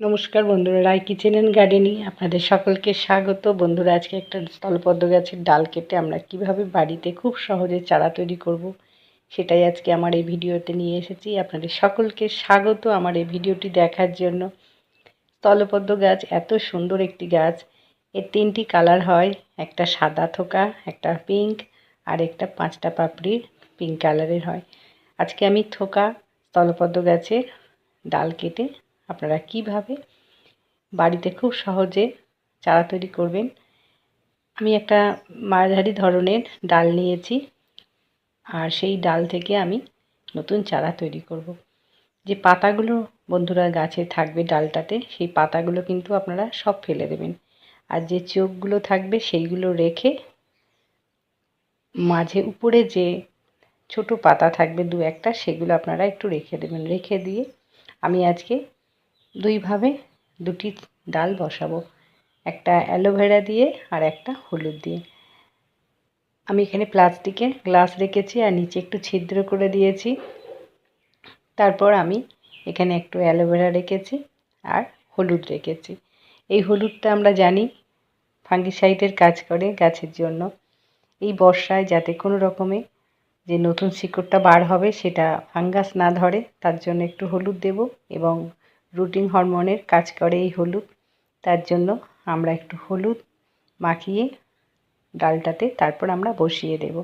নমস্কার বন্ধুরা রায় kitchen and gardening আপনাদের সকলকে স্বাগত। বন্ধুরা, আজকে একটা স্থলপদ্ম গাছের ডাল কেটে আমরা কীভাবে বাড়িতে খুব সহজে চারা তৈরি করব, সেটাই আজকে আমার এই ভিডিওতে নিয়ে এসেছি। আপনাদের সকলকে স্বাগত আমার এই ভিডিওটি দেখার জন্য। স্থলপদ্ম গাছ, এত সুন্দর একটি গাছ। এর তিনটি কালার হয়, একটা সাদা থোকা, একটা পিঙ্ক, আর একটা পাঁচটা পাপড়ির পিঙ্ক কালারের হয়। আজকে আমি থোকা স্থলপদ্ম গাছের ডাল কেটে আপনারা কীভাবে বাড়িতে খুব সহজে চারা তৈরি করবেন? আমি একটা মাঝারি ধরনের ডাল নিয়েছি, আর সেই ডাল থেকে আমি নতুন চারা তৈরি করব। যে পাতাগুলো বন্ধুরা গাছে থাকবে ডালটাতে, সেই পাতাগুলো কিন্তু আপনারা সব ফেলে দেবেন। আর যে চোখগুলো থাকবে সেইগুলো রেখে মাঝে উপরে যে ছোট পাতা থাকবে দু একটা, সেগুলো আপনারা একটু রেখে দেবেন। রেখে দিয়ে আমি আজকে দুইভাবে দুটি ডাল বসাবো। একটা অ্যালোভেরা দিয়ে আর একটা হলুদ দিয়ে। আমি এখানে প্লাস্টিকে গ্লাস রেখেছি আর নিচে একটু ছিদ্র করে দিয়েছি। তারপর আমি এখানে একটু অ্যালোভেরা রেখেছি আর হলুদ রেখেছি। এই হলুদটা আমরা জানি ফাঙ্গিসাইডের কাজ করে গাছের জন্য। এই বর্ষায় যাতে কোনো রকমে যে নতুন শিকড়টা বার হবে সেটা ফাঙ্গাস না ধরে তার জন্য একটু হলুদ দেব এবং রুটিন হরমোনের কাজ করে এই হলুদ। তার জন্য আমরা একটু হলুদ মাখিয়ে ডালটাতে তারপর আমরা বসিয়ে দেব।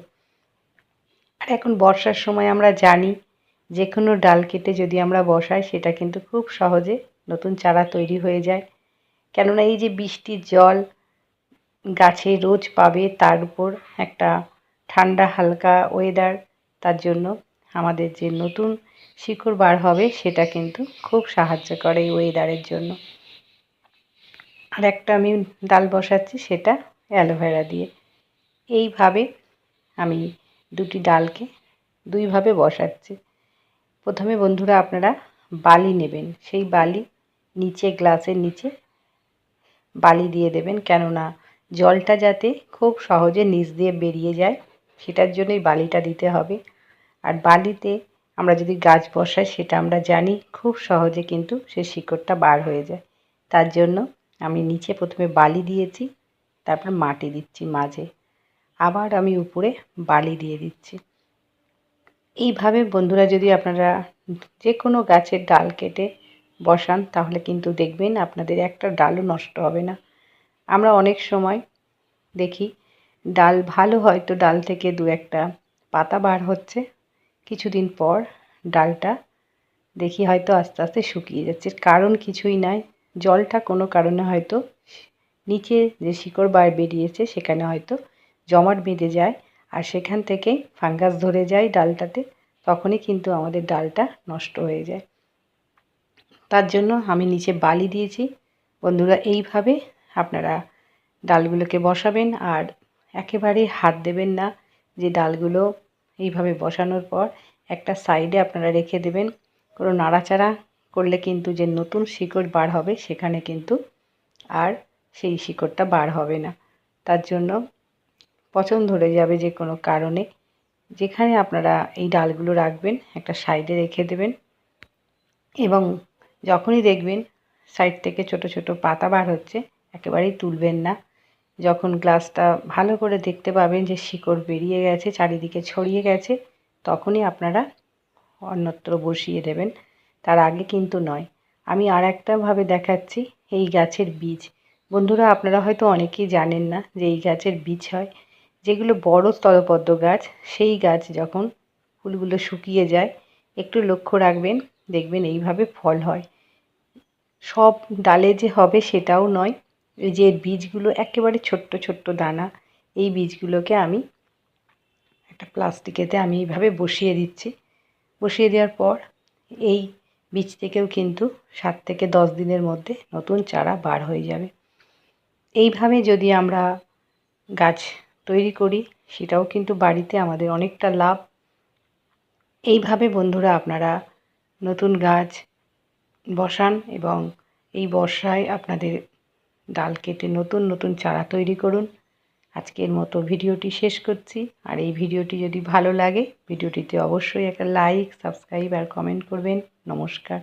আর এখন বর্ষার সময় আমরা জানি যে কোনো ডাল কেটে যদি আমরা বসাই, সেটা কিন্তু খুব সহজে নতুন চারা তৈরি হয়ে যায়। কেননা এই যে বৃষ্টির জল গাছে রোজ পাবে, তার উপর একটা ঠান্ডা হালকা ওয়েদার তার জন্য আমাদের যে নতুন শিকড় বার হবে, সেটা কিন্তু খুব সাহায্য করে এই ওয়েদারের জন্য। আর একটা আমি ডাল বসাচ্ছি, সেটা অ্যালোভেরা দিয়ে। এইভাবে আমি দুটি ডালকে দুইভাবে বসাচ্ছি। প্রথমে বন্ধুরা আপনারা বালি নেবেন, সেই বালি নিচে, গ্লাসের নিচে বালি দিয়ে দেবেন, কেননা জলটা যাতে খুব সহজে নিচ দিয়ে বেরিয়ে যায়, সেটার জন্যই বালিটা দিতে হবে। আর বালিতে আমরা যদি গাছ বসাই, সেটা আমরা জানি খুব সহজে কিন্তু সে শিকড়টা বার হয়ে যায়। তার জন্য আমি নিচে প্রথমে বালি দিয়েছি, তারপর মাটি দিচ্ছি মাঝে। আবার আমি উপরে বালি দিয়ে দিচ্ছি। এইভাবে বন্ধুরা যদি আপনারা যে কোনো গাছের ডাল কেটে বসান, তাহলে কিন্তু দেখবেন আপনাদের একটা ডালও নষ্ট হবে না। আমরা অনেক সময় দেখি, ডাল ভালো হয়তো ডাল থেকে দু একটা পাতা বার হচ্ছে কিছুদিন পর ডালটা দেখি হয়তো আস্তে আস্তে শুকিয়ে যাচ্ছে। কারণ কিছুই নাই। জলটা কোনো কারণে হয়তো নিচে যে শিকড় বার বেরিয়েছে সেখানে হয়তো জমাট বেঁধে যায় আর সেখান থেকে ফাঙ্গাস ধরে যায় ডালটাতে, তখনই কিন্তু আমাদের ডালটা নষ্ট হয়ে যায়। তার জন্য আমি নিচে বালি দিয়েছি। বন্ধুরা, এইভাবে আপনারা ডালগুলোকে বসাবেন আর একেবারে হাত দেবেন না যে ডালগুলো এইভাবে বসানোর পর একটা সাইডে আপনারা রেখে দেবেন। কোনো নাড়াচাড়া করলে কিন্তু যে নতুন শিকড় বার হবে সেখানে কিন্তু আর সেই শিকড়টা বার হবে না। তার জন্য পচন ধরে যাবে যে কোনো কারণে। যেখানে আপনারা এই ডালগুলো রাখবেন, একটা সাইডে রেখে দেবেন এবং যখনই দেখবেন সাইড থেকে ছোট ছোট পাতা বার হচ্ছে, একেবারেই তুলবেন না। যখন গ্লাসটা ভালো করে দেখতে পাবেন যে শিকড় বেরিয়ে গেছে, চারিদিকে ছড়িয়ে গেছে, তখনই আপনারা অন্যত্র বসিয়ে দেবেন। তার আগে কিন্তু নয়। আমি আর একটাভাবে দেখাচ্ছি, এই গাছের বীজ। বন্ধুরা, আপনারা হয়তো অনেকেই জানেন না যে এই গাছের বীজ হয়। যেগুলো বড় স্থলপদ্ম গাছ, সেই গাছ যখন ফুলগুলো শুকিয়ে যায়, একটু লক্ষ্য রাখবেন, দেখবেন এইভাবে ফল হয়। সব ডালে যে হবে সেটাও নয় যে বীজগুলো একেবারে ছোট্ট ছোট্ট দানা, এই বীজগুলোকে আমি একটা প্লাস্টিকেতে আমি এইভাবে বসিয়ে দিচ্ছি। বসিয়ে দেওয়ার পর এই বীজ থেকেও কিন্তু সাত থেকে দশ দিনের মধ্যে নতুন চারা বার হয়ে যাবে। এইভাবে যদি আমরা গাছ তৈরি করি, সেটাও কিন্তু বাড়িতে আমাদের অনেকটা লাভ। এইভাবে বন্ধুরা আপনারা নতুন গাছ বসান এবং এই বর্ষায় আপনাদের ডাল কেটে নতুন নতুন চারা তৈরি করুন। আজকের মতো ভিডিওটি শেষ করছি। আর এই ভিডিওটি যদি ভালো লাগে, ভিডিওটিতে অবশ্যই একটা লাইক, সাবস্ক্রাইব আর কমেন্ট করবেন। নমস্কার।